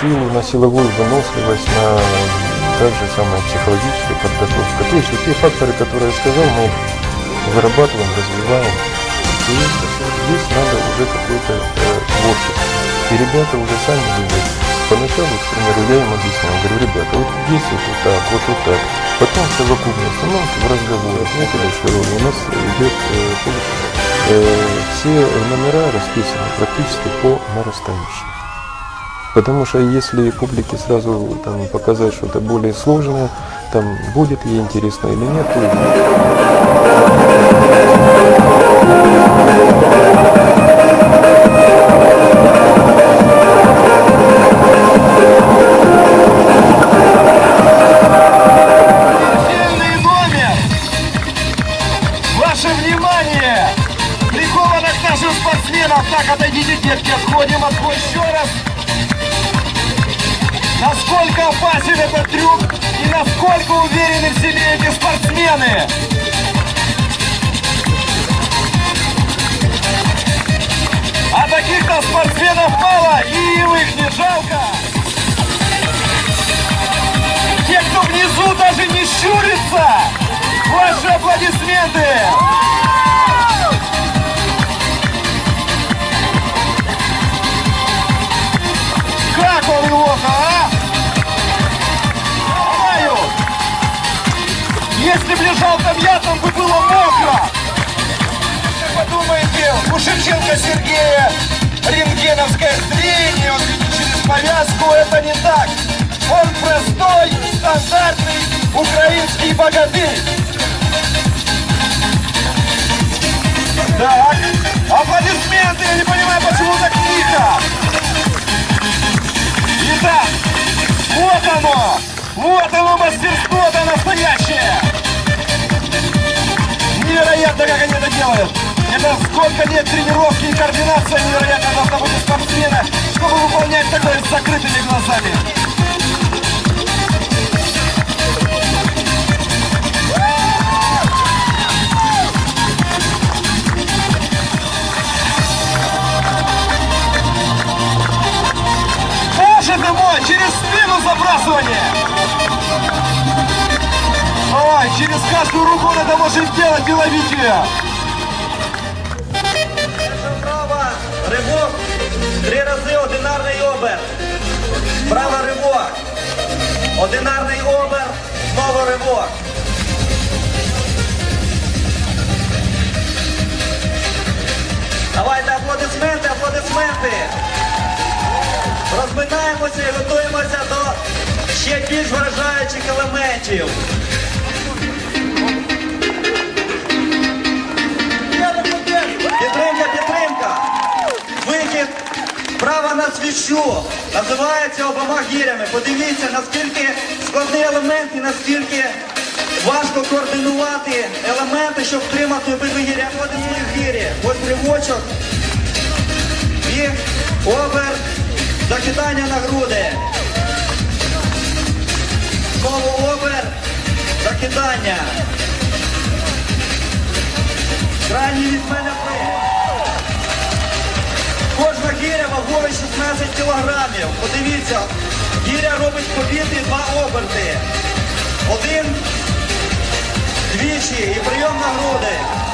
силу, на силовую выносливость, на также самое психологическая подготовка. То есть вот те факторы, которые я сказал, мы вырабатываем, развиваем. И здесь надо уже какое-то э, творчество. И ребята уже сами видят. Поначалу, к примеру, я им объяснял, говорю, ребята, вот здесь вот, вот так, вот вот так. Потом в совокупности, ну, в разговорах, методе широко у нас идет э, э, все номера расписаны практически по нарастающей. Потому что если публике сразу там, показать что-то более сложное, там будет ей интересно или нет! Ваше внимание! Приковано к нашим спортсменам. Так, отойдите, детки, отходим, отходим еще раз. Насколько опасен этот трюк и насколько уверены в себе эти спортсмены? А таких-то спортсменов мало, и их не жалко. Те, кто внизу даже не щурится, ваши аплодисменты! Если бы лежал там я, там бы было мокро! Как подумаете, у Шевченко Сергея рентгеновское зрение, он видит через повязку, это не так. Он простой, стандартный украинский богатырь. Так, аплодисменты, я не понимаю, почему так тихо. Итак, вот оно, вот оно мастерство-то настоящее. Невероятно, как они это делают. Это сколько лет тренировки и координация невероятно должна быть у спортсмена, чтобы выполнять такое с закрытыми глазами. Боже ты мой, через спину забрасывание! Ой, через каждую руку он это может сделать, Беловития! Права, ривок, три рази одинарний оберт. Права ривок, одинарний оберт, знову ривок. Давайте аплодисменти, аплодисменти. Розминаємося і готуємося до ще більш вражаючих елементів. Права на свічу. Називається обома гірями. Подивіться, наскільки складний елемент і наскільки важко координувати елементи, щоб втримати обидві гіря. Ось свої гірі. Ось ривочок. І обер. Закидання на груди. Знову обер. Закидання. Крайній від мене ви. Гіря вагою 16 кілограмів. Подивіться, гіря робить побіти два оберти. Один, двічі і прийом на груди.